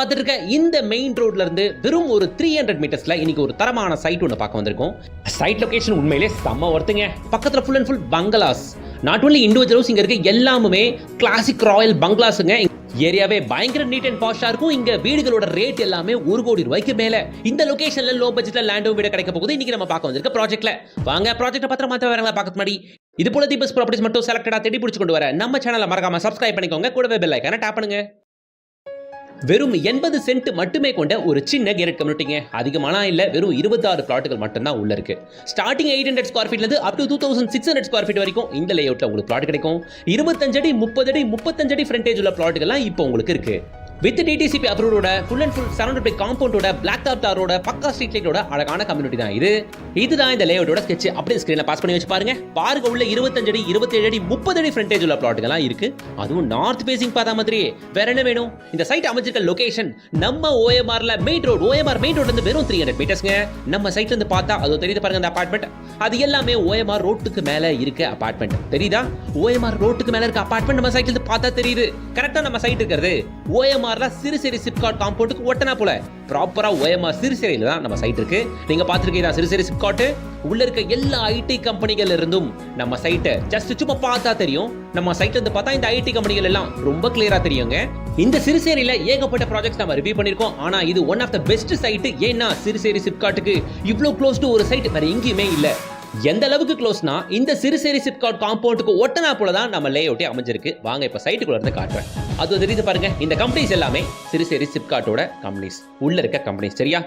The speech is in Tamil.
பார்த்துட்டு இந்த மெயின் ரோட்ல இருந்து வெறும் ஒரு த்ரீ ஹண்ட்ரட் மீட்டர்ஸ்ல இன்னைக்கு ஒரு தரமான சைட் ஒன்று பார்க்க வந்திருக்கோம். சைட் லொகேஷன் உண்மையிலே செம்ம ஒருத்தங்க பக்கத்தில் full and full bungalows not only individuals இங்கே இருக்க எல்லாமே கிளாசிக் ராயல் பங்களாஸுங்க ஏரியாவே பயங்கர நீட் அண்ட் பாஷா இருக்கும். இங்க வீடுகளோட ரேட் எல்லாமே ஒரு கோடி ரூபாய்க்கு மேல. இந்த லொகேஷன்ல லோ பட்ஜெட்ல லேண்டும் வீடு கிடைக்க போகுது. இன்னைக்கு நம்ம பார்க்க வந்திருக்க ப்ராஜெக்ட்ல வாங்க ப்ராஜெக்ட் பத்திரம் மாத்த வரங்களா பார்க்க முன்னாடி இது போல தீபஸ் ப்ராப்பர்ட்டிஸ் மட்டும் செலக்டடா தேடி பிடிச்சு கொண்டு வர நம்ம சேனலை மறக்காம சப்ஸ்கிரைப் பண்ணிக்கோங்க. கூடவே பெல் ஐக்கான டேப் பண்ணுங்க. வெறும் எண்பது சென்ட் மட்டுமே கொண்ட ஒரு சின்ன கேரட் கம்யூனிட்டிங்க அதிகமான இல்லை வெறும் இருபத்தாறு பிளாட்டுகள் மட்டும்தான் உள்ள இருக்கு. Starting eight hundred square ஃபீட்லேருந்து up to two thousand six hundred square feet வரைக்கும் இந்த லேஅவுட்ல உங்களுக்கு பிளாட் கிடைக்கும். இருபத்தஞ்சடி முப்பது அடி முப்பத்தஞ்சடி ஃப்ரண்டேஜ் உள்ள பிளாட்டுகள்லாம் இப்போ உங்களுக்கு இருக்குது with DTCP அப்ரூவோட full and full surrounded by காம்பவுண்டோட black top டாரோட பக்கா ஸ்ட்ரீட் லைட்டோட அழகான கம்யூனிட்டி தான் இது. இதுதான் இந்த லேஅவுட்டோட ஸ்கெட்ச் அப்படியே ஸ்கிரீன்ல பாஸ் பண்ணி வச்சு பாருங்க. பாருங்க உள்ள இருபத்தஞ்சு அடி இருபத்தேழு அடி முப்பது அடி ஃப்ரண்டேஜ் உள்ள பிளாட்டுகள்லாம் இருக்கு. அதுவும் நார்த் பேசிங் பார்த்தா மாதிரி வேற என்ன வேணும்? இந்த சைட் அமைச்சிருக்க லொகேஷன் நம்ம ஓஎம்ஆர்ல மெயின் ரோடு ஓஎம்ஆர் மெயின் ரோட்ல இருந்து வெறும் த்ரீ ஹண்ட்ரட் மீட்டர்ஸ்ங்க நம்ம சைட்ல இருந்து பார்த்தா அது தெரியுது பாருங்க அந்த அபார்ட்மெண்ட் அது எல்லாமே ஓஎம்ஆர் ரோட்டுக்கு மேல இருக்க அபார்ட்மெண்ட் தெரியுதா? ஓஎம்ஆர் ரோட்டுக்கு மேல இருக்க அபார்ட்மெண்ட் நம்ம சைட்ல இருந்து பார்த்தா தெரியுது. கரெக்டா நம்ம சைட் இருக்கிறது. ஓஎம்ஆர்ல சிறுசேரி சிப்காட் காம்பவுண்டுக்கு ஒட்டனா போல. ப்ராப்பரா ஓஎம்ஆர் சிறுசேரியில தான் நம்ம சைட் இருக்கு. நீங்க பாத்துருக்கீங்க சிறுசேரி சிப்காட் உள்ள இருக்க எல்லா ஐடி கம்பெனிகள் இருந்தும் நம்ம சைட்டை ஜஸ்ட் சும்மா பார்த்தா தெரியும். நம்ம சைட்ல இருந்து பார்த்தா இந்த ஐடி கம்பெனிகள் எல்லாம் ரொம்ப கிளியரா தெரியுங்க. இந்த சிறுசேரியில ஏகப்பட்ட ப்ராஜெக்ட் நம்ம ரிவ்யூ பண்ணிருக்கோம் ஆனா இது one of the best site ஏன்னா சிறுசேரி சிப்காட்டுக்கு இவ்வளவு க்ளோஸ் டு ஒரு சைட் வேற எங்கேயுமே இல்லை. எந்த அளவுக்கு க்ளோஸ்னா இந்த சிறுசேரி சிப்காட் காம்பவுண்டுக்கு ஒட்டனா போல தான் நம்ம லே அவுட்டே அமைஞ்சிருக்கு. வாங்க இப்ப சைட்டுக்குள்ள இருந்து காட்டுறேன். அது தெரியுது பாருங்க இந்த கம்பெனிஸ் எல்லாமே சிறுசேரி சிப்காட்டோட கம்பெனிஸ் உள்ள இருக்க கம்பெனிஸ் சரியா?